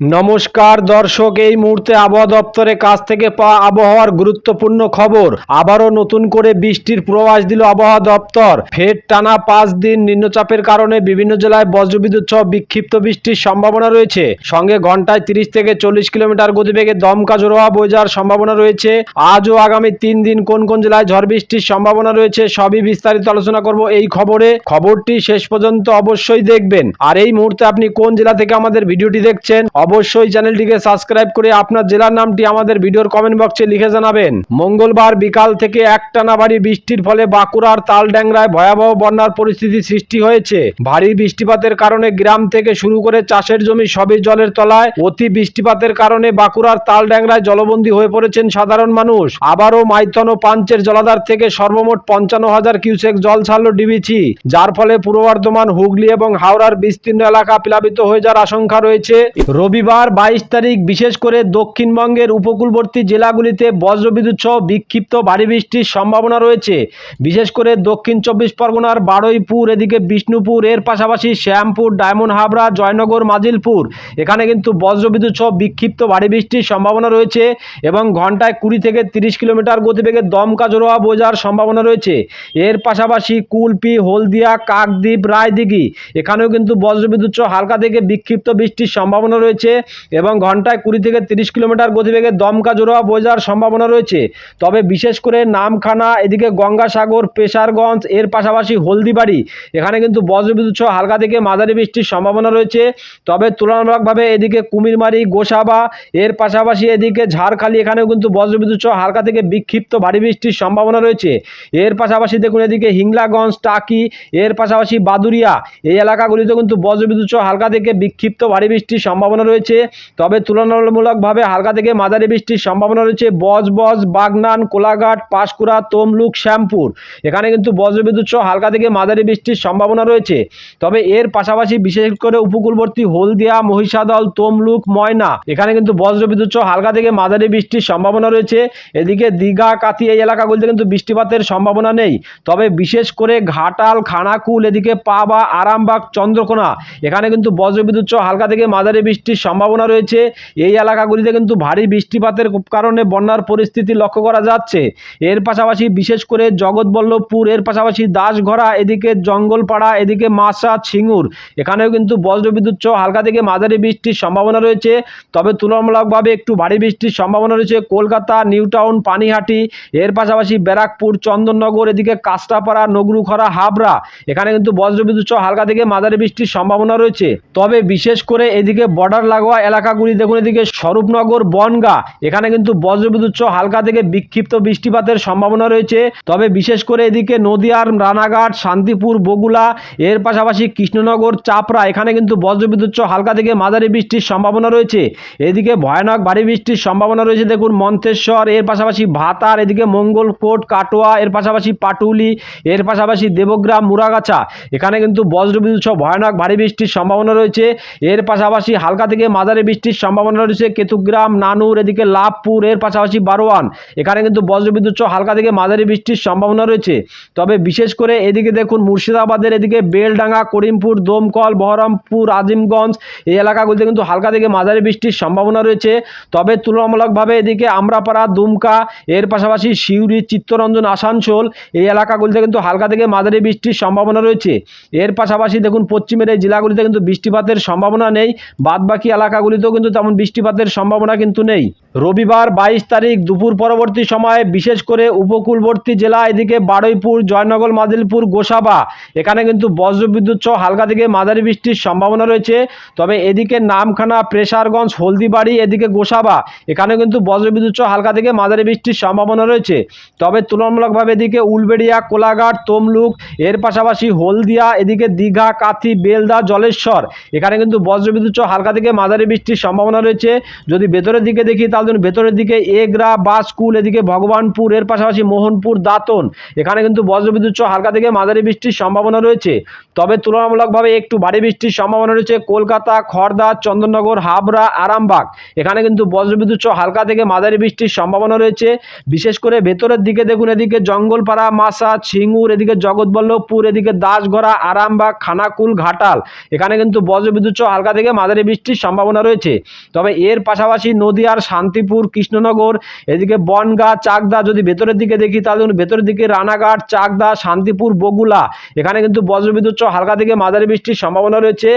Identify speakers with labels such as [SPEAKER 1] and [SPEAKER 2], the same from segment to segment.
[SPEAKER 1] নমস্কার দর্শক, এই মুহূর্তে আবহাওয়া দপ্তরের কাছ থেকে পাওয়া আবহাওয়ার গুরুত্বপূর্ণ খবর। আবারও নতুন করে বৃষ্টির প্রবাস দিল আবহাওয়া দপ্তর। ফের টানা পাঁচ দিন নিম্নচাপের কারণে বিভিন্ন জেলায় বজ্রবিদ্যুৎ সহ বিক্ষিপ্ত বৃষ্টির সম্ভাবনা রয়েছে। সঙ্গে ঘন্টায় তিরিশ থেকে চল্লিশ কিলোমিটার গতিবেগে দমকা জোড়োয়া বয়ে যাওয়ার সম্ভাবনা রয়েছে। আজও আগামী তিন দিন কোন কোন জেলায় ঝড় বৃষ্টির সম্ভাবনা রয়েছে সবই বিস্তারিত আলোচনা করব এই খবরে। খবরটি শেষ পর্যন্ত অবশ্যই দেখবেন। আর এই মুহূর্তে আপনি কোন জেলা থেকে আমাদের ভিডিওটি দেখছেন? অবশ্যই চ্যানেলটিকে সাবস্ক্রাইব করে আপনার জেলার নামটি আমাদের ভিডিওর কমেন্ট বক্সে লিখে জানাবেন। মঙ্গলবার বিকাল থেকে একটানা ভারী বৃষ্টির ফলে বাঁকুড়ার তালড্যাংরায় ভয়াবহ বন্যার পরিস্থিতি সৃষ্টি হয়েছে। ভারী বৃষ্টিপাতের কারণে গ্রাম থেকে শুরু করে চাষের জমি সবই জলের তলায়। অতি বৃষ্টিপাতের কারণে বাঁকুড়ার তালড্যাংরায় জলবন্দী হয়ে পড়েছেন সাধারণ মানুষ। আবারও মাইথন ও পাঞ্চের জলাধার থেকে সর্বমোট পঞ্চান্ন হাজার কিউসেক জল ছাড়ল ডিবিসি। যার ফলে পূর্ব বর্ধমান হুগলি এবং হাওড়ার বিস্তীর্ণ এলাকা প্লাবিত হয়ে যাওয়ার আশঙ্কা রয়েছে। রবিবার বাইশ তারিখ, বিশেষ করে দক্ষিণবঙ্গের উপকূলবর্তী জেলাগুলিতে বজ্রবিদ্যুৎ সহ বিক্ষিপ্ত ভারী বৃষ্টির সম্ভাবনা রয়েছে। বিশেষ করে দক্ষিণ চব্বিশ পরগনার বারুইপুর, এদিকে বিষ্ণুপুর, এর পাশাপাশি শ্যামপুর, ডায়মন্ড হাবড়া, জয়নগর, মাজিলপুর। এখানে কিন্তু বজ্রবিদ্যুৎ সহ বিক্ষিপ্ত ভারী বৃষ্টির সম্ভাবনা রয়েছে এবং ঘন্টায় কুড়ি থেকে তিরিশ কিলোমিটার গতিবেগে দমকা জোড়োয়া বোঝার সম্ভাবনা রয়েছে। এর পাশাপাশি কুলপি, হলদিয়া, কাকদ্বীপ, রায়দিঘি, এখানেও কিন্তু বজ্রবিদ্যুৎ সহ হালকা থেকে বিক্ষিপ্ত বৃষ্টির সম্ভাবনা রয়েছে। এবং ঘন্টায় কুড়ি থেকে তিরিশ কিলোমিটার গতিবেগে দমকা জোড়োয়া বোঝার সম্ভাবনা রয়েছে। তবে বিশেষ করে নামখানা, এদিকে গঙ্গাসাগর, পেশারগঞ্জ, এর পাশাপাশি হলদিবাড়ি, এখানে কিন্তু বজ্রবিদ্যুৎ সহ হালকা থেকে মাঝারি বৃষ্টির সম্ভাবনা রয়েছে। তবে তুলনামূলকভাবে এদিকে কুমিরমারি, গোসাবা, এর পাশাপাশি এদিকে ঝাড়খালি, এখানেও কিন্তু বজ্রবিদ্যুৎ সহ হালকা থেকে বিক্ষিপ্ত ভারী বৃষ্টির সম্ভাবনা রয়েছে। এর পাশাপাশি দেখুন এদিকে হিংলাগঞ্জ, টাকি, এর পাশাপাশি বাদুরিয়া এই এলাকাগুলিতে কিন্তু বজ্রবিদ্যুৎ সহ হালকা থেকে বিক্ষিপ্ত ভারী বৃষ্টির সম্ভাবনা রয়েছে। তবে তুলনামূলকভাবে হালকা থেকে মাঝারি বৃষ্টির সম্ভাবনা রয়েছে। বজবজ বাগনান, কোলাঘাট, পাঁশকুড়া, তমলুক, শ্যামপুর। এখানে কিন্তু বজ্রবিদ্যুৎ সহ হালকা থেকে মাঝারি বৃষ্টির সম্ভাবনা রয়েছে। তবে এর পাশাপাশি বিশেষ করে উপকূলবর্তী হলদিয়া, মহিষাদল, তমলুক, ময়না, এখানে কিন্তু বজ্রবিদ্যুৎ সহ হালকা থেকে মাঝারি বৃষ্টির সম্ভাবনা রয়েছে। এদিকে দীঘা কাতি এই এলাকাগুলিতে কিন্তু বৃষ্টিপাতের সম্ভাবনা নেই। তবে বিশেষ করে ঘাটাল, খানাকুল, এদিকে পাবা, আরামবাগ, চন্দ্রকোনা, এখানে কিন্তু বজ্রবিদ্যুৎ সহ হালকা থেকে মাঝারি বৃষ্টির সম্ভাবনা রয়েছে। এই এলাকাগুলিতে কিন্তু ভারী বৃষ্টিপাতের কারণে বন্যার পরিস্থিতি লক্ষ্য করা যাচ্ছে। এর পাশাপাশি বিশেষ করে জগৎবল্লভপুর, এর পাশাপাশি দাসঘরা, এদিকে জঙ্গলপাড়া, এদিকে মাসা ছিঙ্গুর। এখানেও কিন্তু বজ্রবিদ্যুৎ সহ হালকা থেকে মাঝারি বৃষ্টির সম্ভাবনা রয়েছে। তবে তুলনামূলকভাবে একটু ভারী বৃষ্টির সম্ভাবনা রয়েছে কলকাতা নিউ টাউন পানিহাটি। এর পাশাপাশি ব্যারাকপুর, চন্দননগর, এদিকে কাস্টাপাড়া নগরুখরা, হাবড়া। এখানে কিন্তু বজ্রবিদ্যুৎ সহ হালকা থেকে মাঝারি বৃষ্টির সম্ভাবনা রয়েছে। তবে বিশেষ করে এদিকে বর্ডার লাগোয়া এলাকাগুলি দেখুন এদিকে স্বরূপনগর, বনগা। এখানে কিন্তু বজ্রবিদ্যুৎ সহ হালকা থেকে বিক্ষিপ্ত বৃষ্টিপাতের সম্ভাবনা রয়েছে। তবে বিশেষ করে এদিকে নদিয়ার রানাঘাট, শান্তিপুর বগুলা এর পাশাপাশি কৃষ্ণনগর, চাপড়া, এখানে কিন্তু বজ্রবিদ্যুৎ সহ হালকা থেকে মাঝারি বৃষ্টির সম্ভাবনা রয়েছে। এদিকে ভয়ানক ভারী বৃষ্টির সম্ভাবনা রয়েছে, দেখুন মন্তেশ্বর, এর পাশাপাশি ভাতার, এদিকে মঙ্গলকোট, কাটোয়া, এর পাশাপাশি পাটুলি, এর পাশাপাশি দেবগ্রাম, মুরাগাছা। এখানে কিন্তু বজ্রবিদ্যুৎ সহ ভয়ানক ভারী বৃষ্টির সম্ভাবনা রয়েছে। এর পাশাপাশি হালকা থেকে মাঝারি বৃষ্টির সম্ভাবনা রয়েছে। কেতুগ্রাম, নানুর এদিকে লাভপুর, এর পাশাপাশি বারোয়ান। এখানে কিন্তু বজ্রবিদ্যুৎ সহ হালকা থেকে মাঝারি বৃষ্টির সম্ভাবনা রয়েছে। তবে বিশেষ করে এদিকে দেখুন, মুর্শিদাবাদের এদিকে বেলডাঙ্গা, করিমপুর, দমকল, বহরমপুর, আজিমগঞ্জ এই এলাকাগুলিতে কিন্তু হালকা থেকে মাঝারি বৃষ্টির সম্ভাবনা রয়েছে। তবে তুলনামূলকভাবে এদিকে আমরাপাড়া, দুমকা, এর পাশাপাশি সিউড়ি, চিত্তরঞ্জন, আসানসোল এই এলাকাগুলিতে কিন্তু হালকা থেকে মাঝারি বৃষ্টির সম্ভাবনা রয়েছে। এর পাশাপাশি দেখুন, পশ্চিমের এই জেলাগুলিতে কিন্তু বৃষ্টিপাতের সম্ভাবনা নেই। বাদবাকি এলাকাগুলিতেও কিন্তু তেমন বৃষ্টিপাতের সম্ভাবনা কিন্তু নেই। রবিবার বাইশ তারিখ দুপুর পরবর্তী সময়ে বিশেষ করে উপকূলবর্তী জেলা, এদিকে বারুইপুর, জয়নগর মাদিলপুর গোসাবা। এখানে কিন্তু বজ্রবিদ্যুৎ সহ হালকা থেকে মাঝারি বৃষ্টির সম্ভাবনা রয়েছে। তবে এদিকে নামখানা, প্রেসারগঞ্জ, হলদিবাড়ি, এদিকে গোসাবা এখানে কিন্তু বজ্রবিদ্যুৎ সহ হালকা থেকে মাঝারি বৃষ্টির সম্ভাবনা রয়েছে। তবে তুলনামূলকভাবে এদিকে উলবেড়িয়া, কোলাঘাট, তমলুক, এর পাশাপাশি হলদিয়া, এদিকে দীঘা, কাথি, বেলদা, জলেশ্বর, এখানে কিন্তু বজ্রবিদ্যুৎ সহ হালকা থেকে মাঝারি বৃষ্টির সম্ভাবনা রয়েছে। যদি ভেতরের দিকে দেখি তাহলে তাহলে ভেতরের দিকে এগরা বাসকুল এদিকে ভগবানপুর, এর পাশাপাশি মোহনপুর, দাঁতন। এখানে কিন্তু বজ্রবিদ্যুৎ সহ হালকা থেকে মাঝারি বৃষ্টির সম্ভাবনা রয়েছে। তবে তুলনামূলকভাবে একটু ভারী বৃষ্টির সম্ভাবনা রয়েছে কলকাতা খড়দা চন্দননগর, হাবড়া, আরামবাগ। এখানে কিন্তু বজ্রবিদ্যুৎ সহ হালকা থেকে মাঝারি বৃষ্টির সম্ভাবনা রয়েছে। বিশেষ করে ভেতরের দিকে দেখুন, এদিকে জঙ্গলপাড়া, মাসা ছিঙ্গুর এদিকে জগৎবল্লভপুর, এদিকে দাসগড়া, আরামবাগ, খানাকুল, ঘাটাল। এখানে কিন্তু বজ্রবিদ্যুৎ সহ হালকা থেকে মাঝারি বৃষ্টির সম্ভাবনা রয়েছে। তবে এর পাশাপাশি নদিয়ার শান্তিপুর কৃষ্ণনগর, এদিকে বনগা, চাকদা যদি ভেতরের দিকে দেখি তাহলে ভেতরের দিকে রানাঘাট, চাকদা, শান্তিপুর, বগুলা। এখানে কিন্তু বজ্রবিদ্যুৎ সহ হালকা থেকে মাঝারি বৃষ্টির সম্ভাবনা রয়েছে।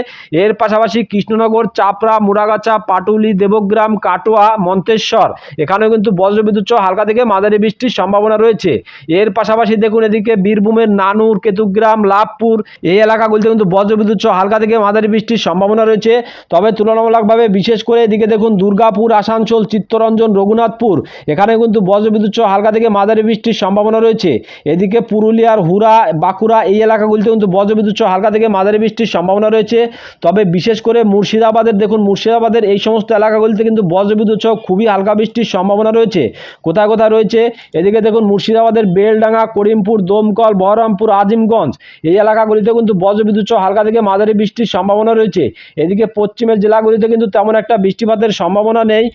[SPEAKER 1] এর পাশাপাশি কৃষ্ণনগর, চাপড়া মুরাগাছা পাটুলি, দেবগ্রাম, কাটোয়া, মন্তেশ্বর, এখানেও কিন্তু বজ্রবিদ্যুৎ সহ হালকা থেকে মাঝারি বৃষ্টির সম্ভাবনা রয়েছে। এর পাশাপাশি দেখুন এদিকে বীরভূমের নানুর, কেতুগ্রাম, লাভপুর, এই এলাকাগুলিতে কিন্তু বজ্রবিদ্যুৎ সহ হালকা থেকে মাঝারি বৃষ্টির সম্ভাবনা রয়েছে। তবে তুলনামূলকভাবে বিশেষ করে এদিকে দেখুন দুর্গাপুর, আসানসোল চিত্তরঞ্জন রঘুনাথপুর। এখানে কিন্তু বজ্রবিদ্যুৎ সহ হালকা থেকে মাঝারি বৃষ্টির সম্ভাবনা রয়েছে। এদিকে পুরুলিয়ার হুরা বাঁকুড়া এই এলাকাগুলিতে কিন্তু বজ্রবিদ্যুৎ সহ হালকা থেকে মাঝারি বৃষ্টির সম্ভাবনা রয়েছে। তবে বিশেষ করে মুর্শিদাবাদের, দেখুন মুর্শিদাবাদের এই সমস্ত এলাকাগুলিতে কিন্তু বজ্রবিদ্যুৎ সহ খুবই হালকা বৃষ্টির সম্ভাবনা রয়েছে। কোথায় কোথায় রয়েছে? এদিকে দেখুন মুর্শিদাবাদের বেলডাঙ্গা, করিমপুর, দমকল, বহরমপুর, আজিমগঞ্জ এই এলাকাগুলিতে কিন্তু বজ্রবিদ্যুৎ সহ হালকা থেকে মাঝারি বৃষ্টির সম্ভাবনা রয়েছে। এদিকে পশ্চিমের জেলাগুলিতে কিন্তু তেমন একটা বৃষ্টিপাতের সম্ভাবনা নেই।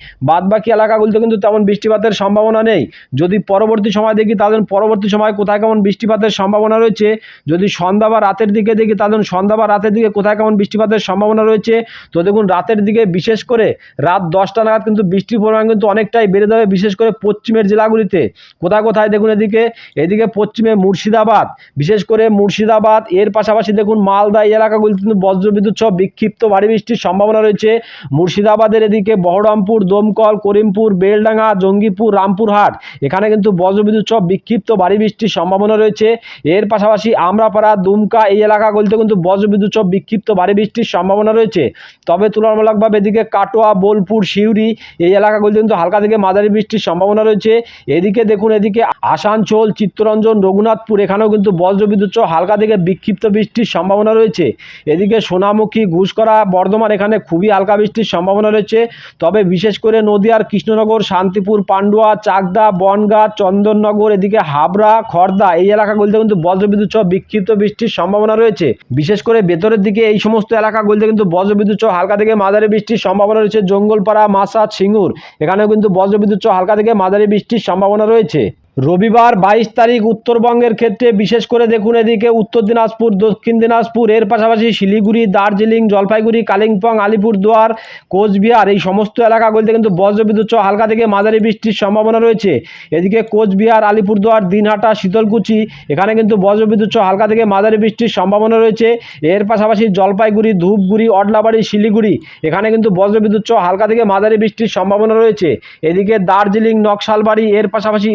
[SPEAKER 1] বাদবাকি এলাকাগুলিতে কিন্তু তেমন বৃষ্টিপাতের সম্ভাবনা নেই। যদি পরবর্তী সময় দেখি, তাহলে পরবর্তী সময় কোথায় কেমন বৃষ্টিপাতের সম্ভাবনা রয়েছে? যদি সন্ধ্যা বা রাতের দিকে দেখি, তাহলে সন্ধ্যা বা রাতের দিকে কোথায় কেমন বৃষ্টিপাতের সম্ভাবনা রয়েছে? তো দেখুন, রাতের দিকে বিশেষ করে রাত দশটা নাগাদ কিন্তু বৃষ্টির পরিমাণ কিন্তু অনেকটাই বেড়ে যাবে, বিশেষ করে পশ্চিমের জেলাগুলিতে। কোথায় কোথায় দেখুন এদিকে এদিকে পশ্চিমে মুর্শিদাবাদ, বিশেষ করে মুর্শিদাবাদ, এর পাশাপাশি দেখুন মালদা, এই এলাকাগুলিতে কিন্তু বজ্রবিদ্যুৎ সহ বিক্ষিপ্ত ভারী বৃষ্টির সম্ভাবনা রয়েছে। মুর্শিদাবাদের এদিকে বহরমপুর, দমকল করিমপুর, বেলডাঙ্গা, জঙ্গিপুর, রামপুরহাট। এখানে কিন্তু বজ্রবিদ্যুৎ সহ বিক্ষিপ্ত ভারী বৃষ্টির সম্ভাবনা রয়েছে। এর পাশাপাশি আমরাপাড়া, দুমকা এই এলাকাগুলিতে কিন্তু বজ্রবিদ্যুৎ সহ বিক্ষিপ্ত ভারী বৃষ্টির সম্ভাবনা রয়েছে। তবে তুলনামূলকভাবে এদিকে কাটোয়া, বোলপুর, সিউড়ি এই এলাকাগুলিতে কিন্তু হালকা থেকে মাঝারি বৃষ্টির সম্ভাবনা রয়েছে। এদিকে দেখুন, এদিকে আসানসোল, চিত্তরঞ্জন, রঘুনাথপুর এখানেও কিন্তু বজ্রবিদ্যুৎ সহ হালকা থেকে বিক্ষিপ্ত বৃষ্টির সম্ভাবনা রয়েছে। এদিকে সোনামুখী ঘুষকরা বর্ধমান এখানে খুবই হালকা বৃষ্টির সম্ভাবনা রয়েছে। তবে বিশেষ করে নদিয়ার কৃষ্ণনগর, শান্তিপুর, পান্ডুয়া, চাকদা, বনগা, চন্দননগর, এদিকে হাবড়া, খর্দা, এই এলাকাগুলিতে কিন্তু বজ্রবিদ্যুৎ সহ বিক্ষিপ্ত বৃষ্টির সম্ভাবনা রয়েছে। বিশেষ করে ভেতরের দিকে এই সমস্ত এলাকাগুলিতে কিন্তু বজ্রবিদ্যুৎ সহ হালকা থেকে মাঝারি বৃষ্টির সম্ভাবনা রয়েছে। জঙ্গলপাড়া মাসা সিঙ্গুর, এখানেও কিন্তু বজ্রবিদ্যুৎ সহ হালকা থেকে মাঝারি বৃষ্টির সম্ভাবনা রয়েছে। রবিবার বাইশ তারিখ উত্তরবঙ্গের ক্ষেত্রে বিশেষ করে দেখুন এদিকে উত্তর দিনাজপুর, দক্ষিণ দিনাজপুর, এর পাশাপাশি শিলিগুড়ি, দার্জিলিং, জলপাইগুড়ি, কালিম্পং, আলিপুরদুয়ার, কোচবিহার এই সমস্ত এলাকাগুলিতে কিন্তু বজ্রবিদ্যুৎ সহ হালকা থেকে মাঝারি বৃষ্টির সম্ভাবনা রয়েছে। এদিকে কোচবিহার, আলিপুরদুয়ার, দিনহাটা, শীতলকুচি এখানে কিন্তু বজ্রবিদ্যুৎ সহ হালকা থেকে মাঝারি বৃষ্টির সম্ভাবনা রয়েছে। এর পাশাপাশি জলপাইগুড়ি, ধূপগুড়ি, অডলাবাড়ি, শিলিগুড়ি এখানে কিন্তু বজ্রবিদ্যুৎ সহ হালকা থেকে মাঝারি বৃষ্টির সম্ভাবনা রয়েছে। এদিকে দার্জিলিং, নকশালবাড়ি এর পাশাপাশি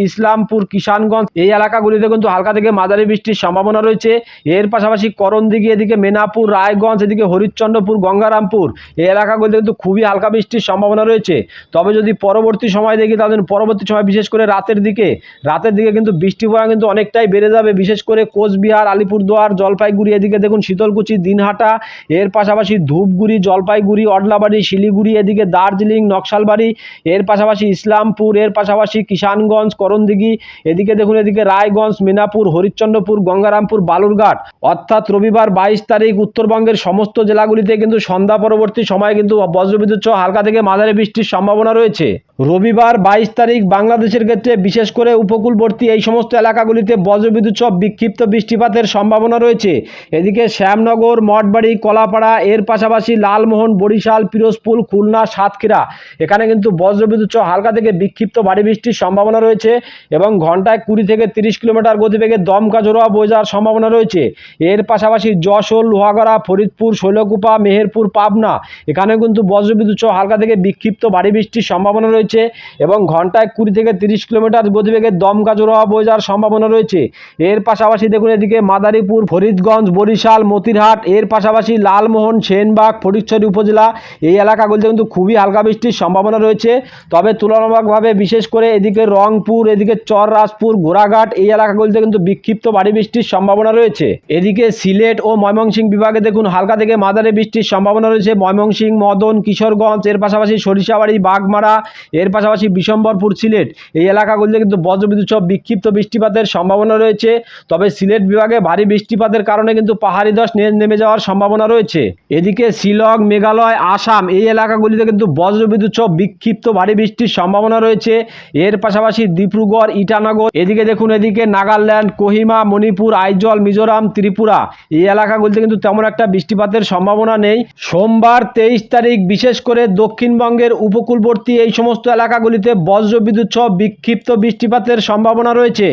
[SPEAKER 1] ইসলামপুর কিষানগঞ্জ, এই এলাকাগুলিতে কিন্তু হালকা থেকে মাঝারি বৃষ্টির সম্ভাবনা রয়েছে। এর পাশাপাশি করণদিঘি, এদিকে মেনাপুর রায়গঞ্জ, এদিকে হরিশ্চন্দ্রপুর, গঙ্গারামপুর, এই এলাকাগুলিতে কিন্তু খুবই হালকা বৃষ্টির সম্ভাবনা রয়েছে। তবে যদি পরবর্তী সময় দেখি, তাহলে পরবর্তী সময় বিশেষ করে রাতের দিকে রাতের দিকে কিন্তু বৃষ্টি পড়া কিন্তু অনেকটাই বেড়ে যাবে। বিশেষ করে কোচবিহার, আলিপুরদুয়ার, জলপাইগুড়ি, এদিকে দেখুন শীতলকুচি, দিনহাটা, এর পাশাপাশি ধূপগুড়ি, জলপাইগুড়ি, অডলাবাড়ি, শিলিগুড়ি, এদিকে দার্জিলিং, নকশালবাড়ি, এর পাশাপাশি ইসলামপুর, এর পাশাপাশি কিষানগঞ্জ, করণদিঘি এদিকে দেখুন, এদিকে রায়গঞ্জ, মিনাপুর, হরিশ্চন্দ্রপুর, গঙ্গারামপুর, বালুরঘাট। অর্থাৎ রবিবার বাইশ তারিখ উত্তরবঙ্গের সমস্ত জেলাগুলিতে কিন্তু সন্ধ্যা পরবর্তী সময়ে কিন্তু বজ্রবিদ্যুৎ সহ হালকা থেকে মাঝারি বৃষ্টির সম্ভাবনা রয়েছে। রবিবার বাইশ তারিখ বাংলাদেশের ক্ষেত্রে বিশেষ করে উপকূলবর্তী এই সমস্ত এলাকাগুলিতে বজ্রবিদ্যুৎ সহ বিক্ষিপ্ত বৃষ্টিপাতের সম্ভাবনা রয়েছে। এদিকে শ্যামনগর, মঠবাড়ি, কলাপাড়া, এর পাশাপাশি লালমোহন, বরিশাল, পিরোজপুর, খুলনা, সাতক্ষীরা। এখানে কিন্তু বজ্রবিদ্যুৎ সহ হালকা থেকে বিক্ষিপ্ত ভারী বৃষ্টির সম্ভাবনা রয়েছে এবং ঘন্টায় কুড়ি থেকে তিরিশ কিলোমিটার গতিবেগে দমকা জোড়া বয়ে যাওয়ার সম্ভাবনা রয়েছে। এর পাশাপাশি যশোর, লোহাগড়া, ফরিদপুর, শৈলকুপা, মেহেরপুর, পাবনা এখানে কিন্তু বজ্রবিদ্যুৎ সহ হালকা থেকে বিক্ষিপ্ত ভারী বৃষ্টির সম্ভাবনা রয়েছে এবং ঘন্টায় কুড়ি থেকে তিরিশ কিলোমিটার গতিবেগে দমকা জোড়া বয়ে যাওয়ার সম্ভাবনা রয়েছে। এর পাশাপাশি দেখুন এদিকে মাদারীপুর, ফরিদগঞ্জ, বরিশাল, মতিরহাট, এর পাশাপাশি লালমোহন, সেনবাগ, ফটিকছড়ি উপজেলা এই এলাকাগুলিতে কিন্তু খুবই হালকা বৃষ্টির সম্ভাবনা রয়েছে। তবে তুলনামূলকভাবে বিশেষ করে এদিকে রংপুর, এদিকে চর চররাজপুর গোড়াঘাট এই এলাকাগুলিতে কিন্তু বিক্ষিপ্ত ভারী বৃষ্টির সম্ভাবনা রয়েছে। এদিকে সিলেট ও ময়মনসিংহ বিভাগে দেখুন, হালকা থেকে মাঝারি বৃষ্টির সম্ভাবনা রয়েছে। ময়মনসিংহ, মদন, কিশোরগঞ্জ, এর পাশাপাশি সরিষাবাড়ি, বাগমারা, এর পাশাপাশি বিশম্বরপুর, সিলেট এই এলাকাগুলিতে কিন্তু বজ্রবিদ্যুৎ সহ বিক্ষিপ্ত বৃষ্টিপাতের সম্ভাবনা রয়েছে। তবে সিলেট বিভাগে ভারী বৃষ্টিপাতের কারণে কিন্তু পাহাড়ি নে- নেমে যাওয়ার সম্ভাবনা রয়েছে। এদিকে শিলং, মেঘালয়, আসাম এই এলাকাগুলিতে কিন্তু বজ্রবিদ্যুৎ সহ বিক্ষিপ্ত ভারী বৃষ্টির সম্ভাবনা রয়েছে। এর পাশাপাশি ডিব্রুগড় ইটানগর। এদিকে দেখুন, এদিকে নাগাল্যান্ড, কোহিমা, মণিপুর, আইজল, মিজোরাম, ত্রিপুরা। এই এলাকাগুলিতে কিন্তু তেমন একটা বৃষ্টিপাতের সম্ভাবনা নেই। সোমবার তেইশ তারিখ, বিশেষ করে দক্ষিণবঙ্গের উপকূলবর্তী এই সমস্ত এলাকাগুলিতে বজ্রবিদ্যুৎ সহ বিক্ষিপ্ত বৃষ্টিপাতের সম্ভাবনা রয়েছে।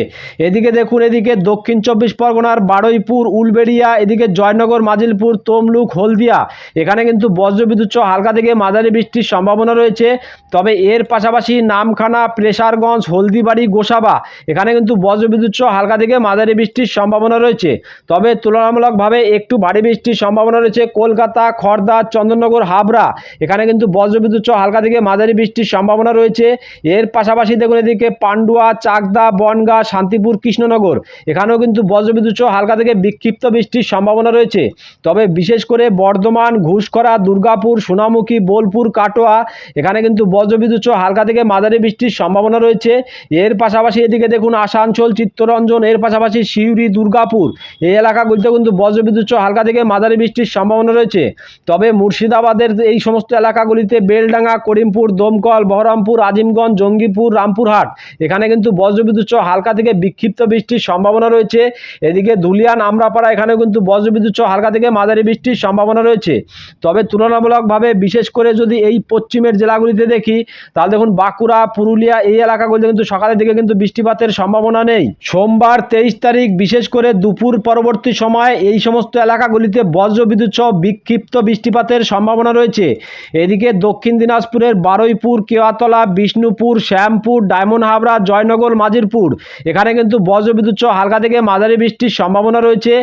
[SPEAKER 1] এদিকে দেখুন, এদিকে দক্ষিণ চব্বিশ পরগনার বারুইপুর, উলবেড়িয়া, এদিকে জয়নগর, মাজিলপুর, তমলুক, হলদিয়া। এখানে কিন্তু বজ্রবিদ্যুৎ সহ হালকা থেকে মাঝারি বৃষ্টির সম্ভাবনা রয়েছে। তবে এর পাশাপাশি নামখানা, প্রেসারগঞ্জ, হলদিবাড়ি গোসাবা এখানে কিন্তু বজ্রবিদ্যুৎ সহ হালকা থেকে মাঝারি বৃষ্টির সম্ভাবনা রয়েছে। তবে তুলনামূলকভাবে একটু ভারী বৃষ্টির সম্ভাবনা রয়েছে কলকাতা খড়দা চন্দননগর, হাবড়া। এখানে কিন্তু বজ্রবিদ্যুৎ সহ হালকা থেকে মাঝারি বৃষ্টির সম্ভাবনা রয়েছে। এর পাশাপাশি দেখুন এদিকে পান্ডুয়া, চাকদা, বনগা, শান্তিপুর, কৃষ্ণনগর। এখানেও কিন্তু বজ্রবিদ্যুৎ সহ হালকা থেকে বিক্ষিপ্ত বৃষ্টির সম্ভাবনা রয়েছে। তবে বিশেষ করে বর্ধমান, ঘুষখরা, দুর্গাপুর, সোনামুখী, বোলপুর, কাটোয়া, এখানে কিন্তু বজ্রবিদ্যুৎ সহ হালকা থেকে মাঝারি বৃষ্টির সম্ভাবনা রয়েছে। এর পাশাপাশি এদিকে দেখুন আসানসোল, চিত্তরঞ্জন, এর পাশাপাশি সিউড়ি, দুর্গাপুর। এই এলাকাগুলিতে কিন্তু বজ্রবিদ্যুৎ হালকা থেকে মাঝারি বৃষ্টির সম্ভাবনা রয়েছে। তবে মুর্শিদাবাদের এই সমস্ত এলাকাগুলিতে বেলডাঙ্গা, করিমপুর, দমকল, বহরমপুর, আজিমগঞ্জ, জঙ্গিপুর, রামপুরহাট, এখানে কিন্তু বজ্রবিদ্যুৎ হালকা থেকে বিক্ষিপ্ত বৃষ্টির সম্ভাবনা রয়েছে। এদিকে ধুলিয়ান, আমরাপাড়া এখানে কিন্তু বজ্রবিদ্যুৎ হালকা থেকে মাঝারি বৃষ্টির সম্ভাবনা রয়েছে। তবে তুলনামূলকভাবে বিশেষ করে যদি এই পশ্চিমের জেলাগুলিতে দেখি, তাহলে দেখুন বাঁকুড়া, পুরুলিয়া এই এলাকাগুলিতে কিন্তু সকালের দিকে কিন্তু বৃষ্টিপাতের সম্ভাবনা নেই। সোমবার তেইশ তারিখ, বিশেষ করে দুপুর পরবর্তী সময়ে এই সমস্ত এলাকাগুলিতে বজ্রবিদ্যুৎ সহ বিক্ষিপ্ত বৃষ্টিপাতের সম্ভাবনা রয়েছে। এদিকে দক্ষিণ দিনাজপুরের বারুইপুর, কেওয়াতলা, বিষ্ণুপুর, শ্যামপুর, ডায়মন্ড হাবড়া, জয়নগর, মাজিরপুর। এখানে কিন্তু বজ্রবিদ্যুৎ সহ হালকা থেকে মাঝারি বৃষ্টির সম্ভাবনা রয়েছে।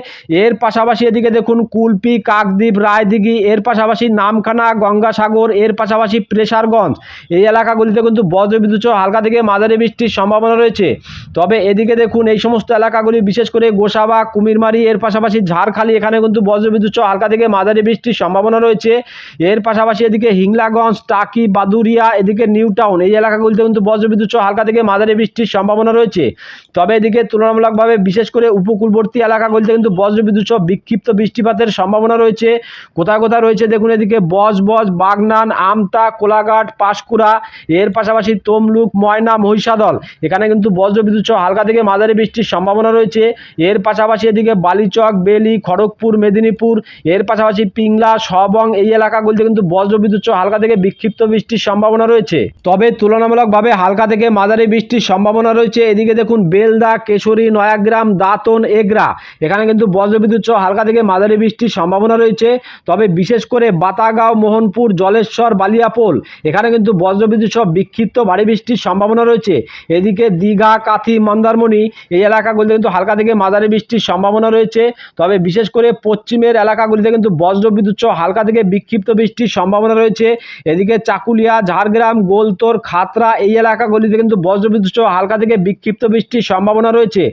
[SPEAKER 1] এর পাশাপাশি এদিকে দেখুন, কুলপি, কাকদ্বীপ, রায়দিঘি, এর পাশাপাশি নামখানা, গঙ্গাসাগর, এর পাশাপাশি প্রেসারগঞ্জ। এই এলাকাগুলিতে কিন্তু বজ্রবিদ্যুৎ সহ হালকা থেকে মাঝারি বৃষ্টির সম্ভাবনা রয়েছে। তবে এদিকে দেখুন, এই সমস্ত এলাকাগুলি, বিশেষ করে গোসাবা, কুমিরমারি, এর পাশাপাশি ঝাড়খালি, এখানে কিন্তু বজ্রবিদ্যুৎ হালকা থেকে মাঝারি বৃষ্টির সম্ভাবনা রয়েছে। এর পাশাপাশি এদিকে হিংলাগঞ্জ, টাকি বাদুরিয়া এদিকে নিউ টাউন, এই এলাকাগুলিতে কিন্তু বজ্রবিদ্যুৎ হালকা থেকে মাঝারি বৃষ্টির সম্ভাবনা রয়েছে। তবে এদিকে তুলনামূলকভাবে বিশেষ করে উপকূলবর্তী এলাকাগুলিতে কিন্তু বজ্রবিদ্যুৎ বিক্ষিপ্ত বৃষ্টিপাতের সম্ভাবনা রয়েছে। কোথায় কোথায় রয়েছে দেখুন, এদিকে বজ বজ, বাগনান, আমতা, কোলাঘাট, পাঁশকুড়া, এর পাশাপাশি তমলুক, ময়না, মহিষাদল। এখানে কিন্তু বজ্রবিদ্যুৎ সহ হালকা থেকে মাঝারি বৃষ্টির সম্ভাবনা রয়েছে। এর পাশাপাশি এদিকে বালিচক, বেলি, খড়গপুর, মেদিনীপুর, এর পাশাপাশি পিংলা, সবং এই এলাকাগুলিতে কিন্তু বজ্রবিদ্যুৎ সহ হালকা থেকে বিক্ষিপ্ত বৃষ্টির সম্ভাবনা রয়েছে। তবে তুলনামূলকভাবে হালকা থেকে মাঝারি বৃষ্টির সম্ভাবনা রয়েছে। এদিকে দেখুন, বেলদা, কেশরী, নয়াগ্রাম, দাতন, এগরা, এখানে কিন্তু বজ্রবিদ্যুৎ সহ হালকা থেকে মাঝারি বৃষ্টির সম্ভাবনা রয়েছে। তবে বিশেষ করে বাতাগাঁও, মোহনপুর, জলেশ্বর, বালিয়াপোল, এখানে কিন্তু বজ্রবিদ্যুৎ সহ বিক্ষিপ্ত ভারী বৃষ্টির সম্ভাবনা রয়েছে। এদিকে দীঘা, কাথি, মন্দারমণি এই এলাকাগুলিতে কিন্তু হালকা থেকে মাঝারি বৃষ্টির সম্ভাবনা রয়েছে। তবে বিশেষ করে পশ্চিমের এলাকাগুলিতে কিন্তু বজ্রবিদ্যুৎ সহ হালকা থেকে বিক্ষিপ্ত বৃষ্টির সম্ভাবনা রয়েছে। এদিকে চাকুলিয়া, ঝাড়গ্রাম, গোলতোর, খাতরা এই এলাকাগুলিতে কিন্তু বজ্রবিদ্যুৎ সহ হালকা থেকে বিক্ষিপ্ত বৃষ্টির সম্ভাবনা রয়েছে।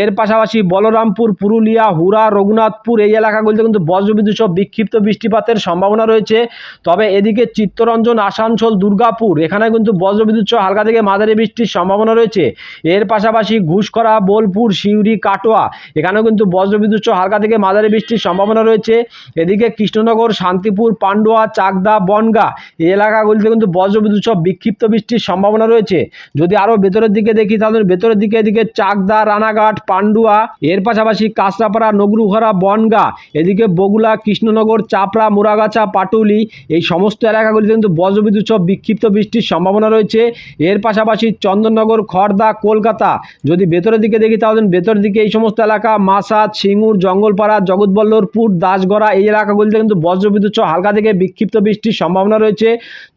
[SPEAKER 1] এর পাশাপাশি বলরামপুর, পুরুলিয়া হুরা রঘুনাথপুর এই এলাকাগুলিতে কিন্তু বজ্রবিদ্যুৎ সহ বিক্ষিপ্ত বৃষ্টিপাতের সম্ভাবনা রয়েছে। তবে এদিকে চিত্তরঞ্জন, আসানসোল, দুর্গাপুর এখানে কিন্তু বজ্রবিদ্যুৎ সহ হালকা থেকে মাঝারি বৃষ্টির সম্ভাবনা রয়েছে। এর পাশাপাশি ঘুষকরা বোলপুর, সিউড়ি, কাটোয়া, এখানেও কিন্তু বজ্রবিদ্যুৎ হালকা থেকে মাঝারি বৃষ্টির সম্ভাবনা রয়েছে। এদিকে কৃষ্ণনগর, শান্তিপুর, পান্ডুয়া, চাকদা, বনগা এই এলাকাগুলিতে কিন্তু বজ্রবিদ্যুৎ বিক্ষিপ্ত বৃষ্টির সম্ভাবনা রয়েছে। যদি আরও ভেতরের দিকে দেখি, তাহলে ভেতরের দিকে এদিকে চাকদা, রানাঘাট, পান্ডুয়া, এর পাশাপাশি কাঁচরাপাড়া নগরুঘরা বনগা, এদিকে বগুলা কৃষ্ণনগর, চাপড়া, মুরাগাছা, পাটুলি এই সমস্ত এলাকাগুলিতে কিন্তু বজ্রবিদ্যুৎ বিক্ষিপ্ত বৃষ্টির সম্ভাবনা রয়েছে। এর পাশাপাশি চন্দননগর খড়দা কলকাতা। যদি ভেতরের দিকে দেখি তাহলে ভেতরের দিকে এই সমস্ত এলাকা মাসাদ সিঙ্গুর, জঙ্গলপাড়া, জগৎবল্লভপুর, দাসগড়া, এই এলাকাগুলিতে কিন্তু বজ্রবিদ্যুৎ সহ হালকা থেকে বিক্ষিপ্ত বৃষ্টির সম্ভাবনা রয়েছে।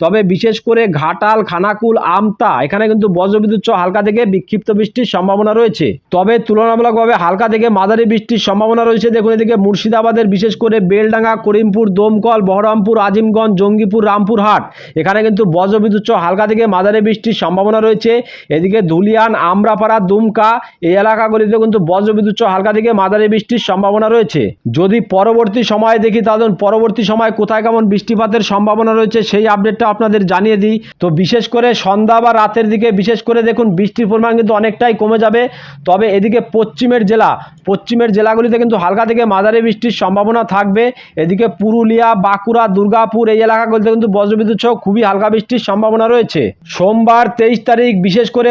[SPEAKER 1] তবে বিশেষ করে ঘাটাল, খানাকুল, আমতা, এখানে কিন্তু বজ্রবিদ্যুৎ সহ হালকা থেকে বিক্ষিপ্ত বৃষ্টির সম্ভাবনা রয়েছে। তবে তুলনামূলকভাবে হালকা থেকে মাঝারি বৃষ্টির সম্ভাবনা রয়েছে। দেখুন এদিকে মুর্শিদাবাদের বিশেষ করে বেলডাঙ্গা, করিমপুর, দমকল, বহরমপুর, আজিমগঞ্জ, জঙ্গিপুর, রামপুরহাট, এখানে কিন্তু বজ্রবিদ্যুৎ সহ হালকা থেকে মাঝারি বৃষ্টির সম্ভাবনা রয়েছে। এদিকে ধুলিয়া ধুলিয়ান আমরাপাড়া, দুমকা, এই এলাকাগুলিতে কিন্তু বজ্রবিদ্যুৎ হালকা থেকে মাঝারি বৃষ্টির সম্ভাবনা রয়েছে। যদি পরবর্তী সময়ে দেখি তাহলে পরবর্তী সময় কোথায় কেমন বৃষ্টিপাতের সম্ভাবনা রয়েছে সেই আপডেটটা আপনাদের জানিয়ে দিই। তো বিশেষ করে সন্ধ্যা বা রাতের দিকে বিশেষ করে দেখুন বৃষ্টির পরিমাণ কিন্তু অনেকটাই কমে যাবে। তবে এদিকে পশ্চিমের জেলা, পশ্চিমের জেলাগুলিতে কিন্তু হালকা থেকে মাঝারি বৃষ্টির সম্ভাবনা থাকবে। এদিকে পুরুলিয়া, বাঁকুড়া, দুর্গাপুর এই এলাকাগুলিতে কিন্তু বজ্রবিদ্যুৎ খুবই হালকা বৃষ্টির সম্ভাবনা রয়েছে। সোমবার তেইশ তারিখ বিশেষ করে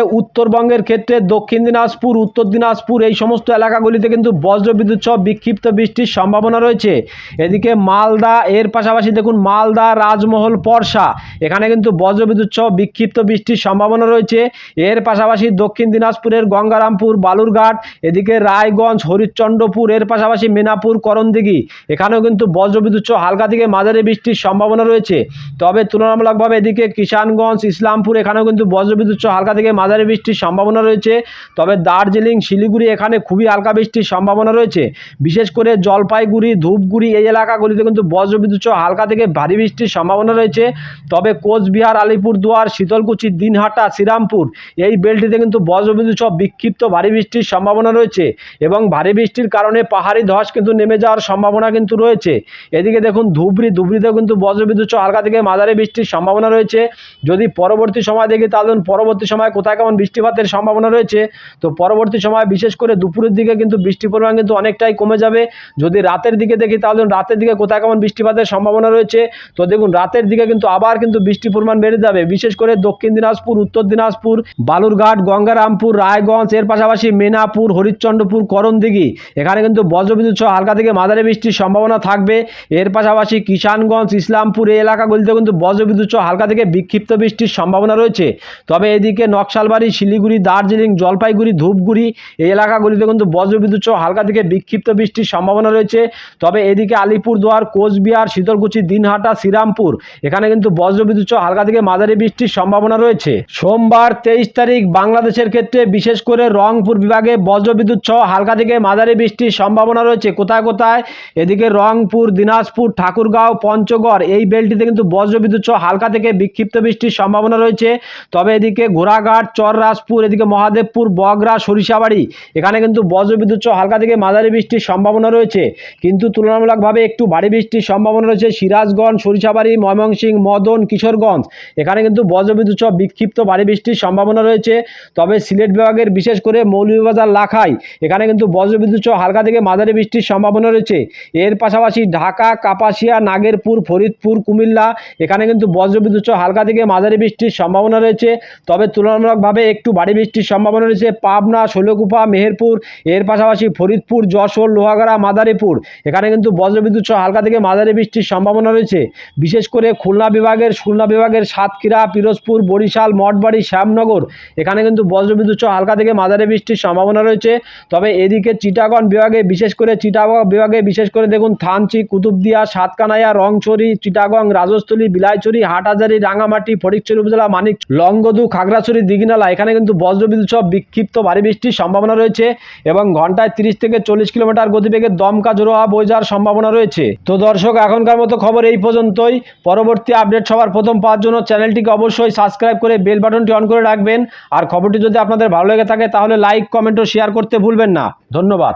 [SPEAKER 1] উত্তরবঙ্গের ক্ষেত্রে দক্ষিণ দিনাজপুর, উত্তর দিনাজপুর এই সমস্ত এলাকাগুলিতে কিন্তু বজ্রবিদ্যুৎ সহ বিক্ষিপ্ত বৃষ্টির সম্ভাবনা রয়েছে। এদিকে মালদা, এর পাশাপাশি দেখুন মালদা, রাজমহল পরশা এখানে কিন্তু বজ্রবিদ্যুৎ সহ বিক্ষিপ্ত বৃষ্টির সম্ভাবনা রয়েছে। এর পাশাপাশি দক্ষিণ দিনাজপুরের গঙ্গারামপুর, বালুরঘাট, এদিকে রায়গঞ্জ, হরিশ্চন্দ্রপুর, এর পাশাপাশি মেনাপুর, করণদিঘি, এখানেও কিন্তু বজ্রবিদ্যুৎ সহ হালকা থেকে মাঝারি বৃষ্টির সম্ভাবনা রয়েছে। তবে তুলনামূলকভাবে এদিকে কিষানগঞ্জ, ইসলামপুর, এখানেও কিন্তু বজ্রবিদ্যুৎ সহ হালকা থেকে মাঝারি বৃষ্টির সম্ভাবনা রয়েছে। তবে দার্জিলিং, শিলিগুড়ি এখানে খুবই হালকা বৃষ্টির সম্ভাবনা রয়েছে। বিশেষ করে জলপাইগুড়ি, ধূপগুড়ি এই এলাকাগুলিতে কিন্তু বজ্রবিদ্যুৎ হালকা থেকে ভারী বৃষ্টির সম্ভাবনা রয়েছে। তবে কোচবিহার, আলিপুরদুয়ার, শীতলকুচি, দিনহাটা, শ্রীরামপুর এই বেলটিতে কিন্তু বজ্রবিদ্যুৎ বিক্ষিপ্ত ভারী বৃষ্টির সম্ভাবনা রয়েছে এবং ভারী বৃষ্টির কারণে পাহাড়ি ধস কিন্তু নেমে যাওয়ার সম্ভাবনা কিন্তু রয়েছে। এদিকে দেখুন, ধুবড়ি, ধুবড়িতেও কিন্তু বজ্রবিদ্যুৎ হালকা থেকে মাঝারি বৃষ্টির সম্ভাবনা রয়েছে। যদি পরবর্তী সময় দেখি, তাহলে পরবর্তী সময় কোথায় কেমন বৃষ্টিপাতের সম্ভাবনা রয়েছে। তো পরবর্তী সময় বিশেষ করে দুপুরের দিকে কিন্তু বৃষ্টির পরিমাণ কিন্তু অনেকটাই কমে যাবে। যদি রাতের দিকে দেখি তাহলে রাতের দিকে কোথায় কেমন বৃষ্টিপাতের সম্ভাবনা রয়েছে। তো দেখুন রাতের দিকে কিন্তু আবার কিন্তু বৃষ্টির পরিমাণ বেড়ে যাবে। বিশেষ করে দক্ষিণ দিনাজপুর, উত্তর দিনাজপুর, বালুরঘাট, গঙ্গারামপুর, রায়গঞ্জ, এর পাশাপাশি মেনাপুর, হরিশ্চন্দ্রপুর, করণদিঘি। এখানে কিন্তু বজ্রবিদ্যুৎ সহ হালকা থেকে মাঝারি বৃষ্টির সম্ভাবনা থাকবে। এর পাশাপাশি কিষানগঞ্জ, ইসলামপুর এই এলাকাগুলিতে কিন্তু বজ্রবিদ্যুৎ সহ হালকা থেকে বিক্ষিপ্ত বৃষ্টির সম্ভাবনা রয়েছে। তবে এদিকে নকশালবাড়ি, শিলিগুড়ি দার্জিলিং, জলপাইগুড়ি, ধূপগুড়ি এই এলাকাগুলিতে কিন্তু বজ্রবিদ্যুৎ সহ হালকা থেকে বিক্ষিপ্ত বৃষ্টির সম্ভাবনা রয়েছে। তবে এদিকে আলিপুরদুয়ার, কোচবিহার, শীতলকুচি, দিনহাটা, শ্রীরামপুর এখানে কিন্তু বজ্রবিদ্যুৎ সহ হালকা থেকে মাঝারি বৃষ্টির সম্ভাবনা রয়েছে। সোমবার তেইশ তারিখ বাংলাদেশের ক্ষেত্রে বিশেষ করে রংপুর বিভাগে বজ্রবিদ্যুৎ সহ হালকা থেকে মাঝারি বৃষ্টির সম্ভাবনা রয়েছে। কোথায় কোথায়? এদিকে রংপুর, দিনাজপুর, ঠাকুরগাঁও, পঞ্চগড় এই বেলটিতে কিন্তু বজ্রবিদ্যুৎ সহ হালকা থেকে বিক্ষিপ্ত বৃষ্টির সম্ভাবনা রয়েছে। তবে এদিকে ঘোড়াঘাট, চররাজপুর এদিকে মহাদেবপুর বগরা সরিষাবাড়ি। এখানে কিন্তু বজ্রবিদ্যুৎ হালকা থেকে মাঝারি বৃষ্টির সম্ভাবনা রয়েছে। কিন্তু তুলনামূলকভাবে একটু ভারী বৃষ্টির সম্ভাবনা রয়েছে সিরাজগঞ্জ, সরিষাবাড়ি, ময়মনসিংহ, মদন, কিশোরগঞ্জ। এখানে কিন্তু বজ্রবিদ্যুৎ বিক্ষিপ্ত ভারী বৃষ্টির সম্ভাবনা রয়েছে। তবে সিলেট বিভাগের বিশেষ করে মৌলভীবাজার, লাখাই, এখানে কিন্তু বজ্রবিদ্যুৎ হালকা থেকে মাঝারি বৃষ্টির সম্ভাবনা রয়েছে। এর পাশাপাশি ঢাকা, কাপাসিয়া, নাগেরপুর, ফরিদপুর, কুমিল্লা, এখানে কিন্তু বজ্রবিদ্যুৎ হালকা থেকে মাঝারি বৃষ্টির সম্ভাবনা রয়েছে। তবে তুলনামূলকভাবে একটু ভারী বৃষ্টির সম্ভাবনা রয়েছে। পাবনা, শৈলকুপা, মেহেরপুর, এর পাশাপাশি ফরিদপুর, যশোর, লোহাগাড়া, মাদারীপুর। এখানে কিন্তু বজ্রবিদ্যুৎ সহ হালকা থেকে মাঝারি বৃষ্টির সম্ভাবনা রয়েছে। বিশেষ করে খুলনা বিভাগের খুলনা বিভাগের সাতক্ষীরা, পিরোজপুর, বরিশাল, মঠবাড়ি, শ্যামনগর, এখানে কিন্তু বজ্রবিদ্যুৎ সহ হালকা থেকে মাঝারি বৃষ্টির সম্ভাবনা রয়েছে। তবে এদিকে চিটাগন বিভাগে বিশেষ করে, চিটাগং বিভাগে বিশেষ করে দেখুন, থানচি, কুতুবদিয়া, সাতকানাইয়া, রংছড়ি, চিটাগং, রাজস্থলী, বিলাইছড়ি, হাটহাজারি রাঙামাটি ফটিকছড়ি উপজেলা, মানিক, লংগদু, খাগড়াছড়ি, দিঘিনালা, এখানে কিন্তু বজ্রবিদ্যুৎ সহ বিক্ষিপ্ত ভারী বৃষ্টির সম্ভাবনা রয়েছে এবং ঘন্টায় তিরিশ থেকে চল্লিশ কিলোমিটার গতিবেগে দমকা জোরো হওয়া বয়ে যাওয়ার সম্ভাবনা রয়েছে। তো দর্শক, এখনকার মতো খবর এই পর্যন্তই। পরবর্তী আপডেট সবার প্রথম পাওয়ার জন্য চ্যানেলটিকে অবশ্যই সাবস্ক্রাইব করে বেল বাটনটি অন করে রাখবেন। আর খবরটি যদি আপনাদের ভালো লেগে থাকে, তাহলে লাইক, কমেন্ট ও শেয়ার করতে ভুলবেন না। ধন্যবাদ।